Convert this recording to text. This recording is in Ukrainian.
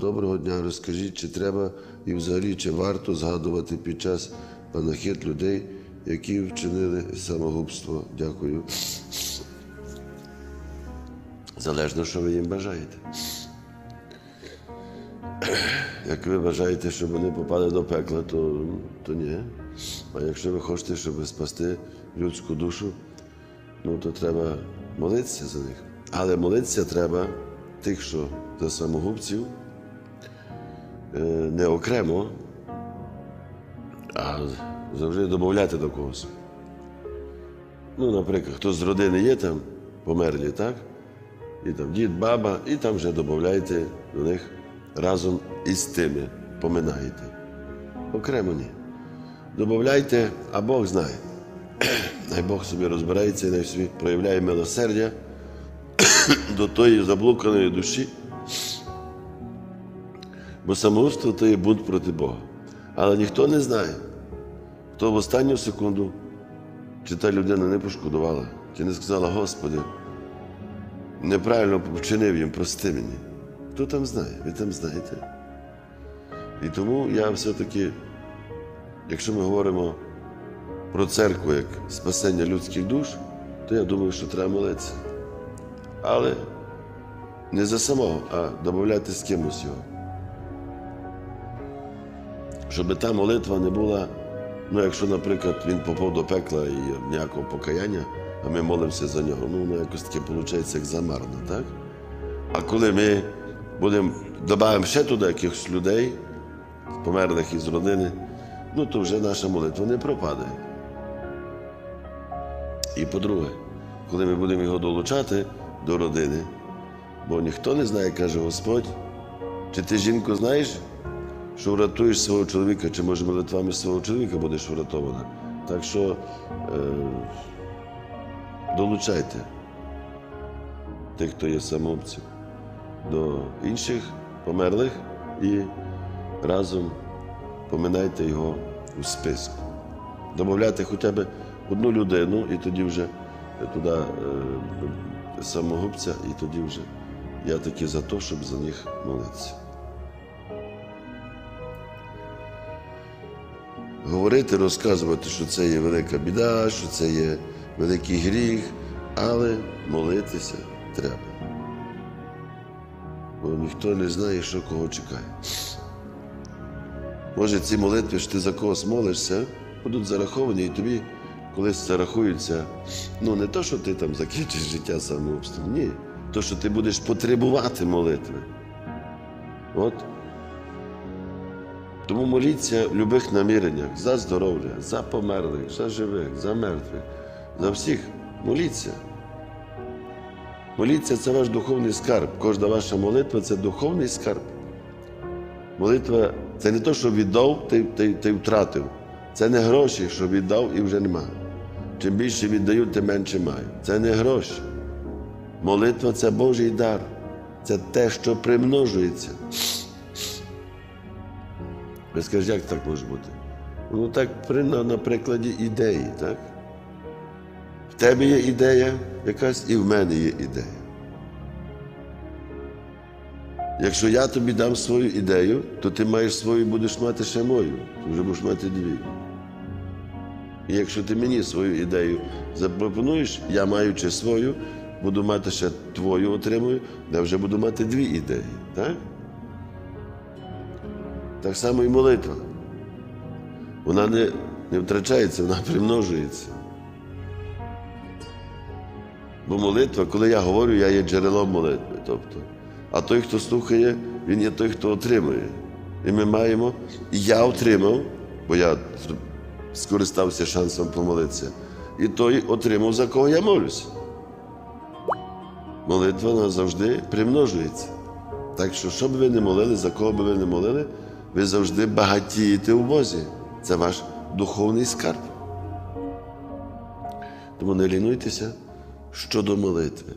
доброго дня. Розкажіть, чи треба і взагалі чи варто згадувати під час панахид людей, які вчинили самогубство? Дякую. Залежно, що ви їм бажаєте. Як ви бажаєте, щоб вони попали до пекла, то, то ні. А якщо ви хочете, щоб спасти людську душу, ну то треба молитися за них. Але молитися треба тих, що за самогубців, не окремо, а завжди додати до когось. Ну, наприклад, хтось з родини є там, померлі, так? І там дід, баба, і там вже додайте до них разом із тими, поминаєте. Окремо ні. Добавляйте, а Бог знає. Най Бог собі розбирається і най собі проявляє милосердя до тої заблуканої душі. Бо самогубство то є бунт проти Бога. Але ніхто не знає, хто в останню секунду, чи та людина не пошкодувала, чи не сказала, Господи, неправильно вчинив їм, прости мені. Хто там знає? Ви там знаєте. І тому я все-таки, якщо ми говоримо про церкву як спасення людських душ, то я думаю, що треба молитися. Але не за самого, а додати з кимось його. Щоб та молитва не була, ну якщо, наприклад, він попав до пекла і ніякого покаяння, а ми молимося за нього, ну воно якось таке виходить, як замарно, так? А коли ми будемо додаємо ще туди якихось людей, померлих із родини, ну то вже наша молитва не пропаде. І по-друге, коли ми будемо його долучати до родини, бо ніхто не знає, каже Господь, чи ти жінку знаєш, що врятуєш свого чоловіка, чи може молитвами свого чоловіка будеш врятована. Так що е, долучайте тих, хто є самообців, до інших померлих і разом поминайте його у списку. Добавляйте хоча б одну людину, і тоді вже туди е, самогубця, і тоді вже я таки за те, щоб за них молитися. Говорити, розказувати, що це є велика біда, що це є великий гріх, але молитися треба. Бо ніхто не знає, що кого чекає. Може, ці молитви, що ти за когось молишся, будуть зараховані, і тобі колись зарахуються. Ну, не то, що ти там закінчиш життя самообством, ні. То, що ти будеш потребувати молитви. От. Тому моліться в любих наміреннях за здоров'я, за померлих, за живих, за мертвих, за всіх. Моліться. Моліться це ваш духовний скарб. Кожна ваша молитва це духовний скарб. Молитва це не то, що віддав, ти, ти, ти втратив. Це не гроші, що віддав і вже нема. Чим більше віддаю, тим менше маю. Це не гроші. Молитва це Божий дар. Це те, що примножується. Ви скажете, як так може бути? Ну так при, на, на прикладі ідеї, так? В тебе є ідея якась, і в мене є ідея. Якщо я тобі дам свою ідею, то ти маєш свою, будеш мати ще мою, ти вже будеш мати дві. І якщо ти мені свою ідею запропонуєш, я маючи свою, буду мати ще твою отримую, я вже буду мати дві ідеї. Так? Так само і молитва. Вона не, не втрачається, вона примножується. Бо молитва, коли я говорю, я є джерелом молитви. Тобто, а той, хто слухає, він є той, хто отримує. І ми маємо, і я отримав, бо я скористався шансом помолитися, і той отримав, за кого я молюся. Молитва вона завжди примножується. Так що, що б ви не молили, за кого би ви не молили, ви завжди багатієте у Бозі. Це ваш духовний скарб. Тому не лінуйтеся щодо молитви.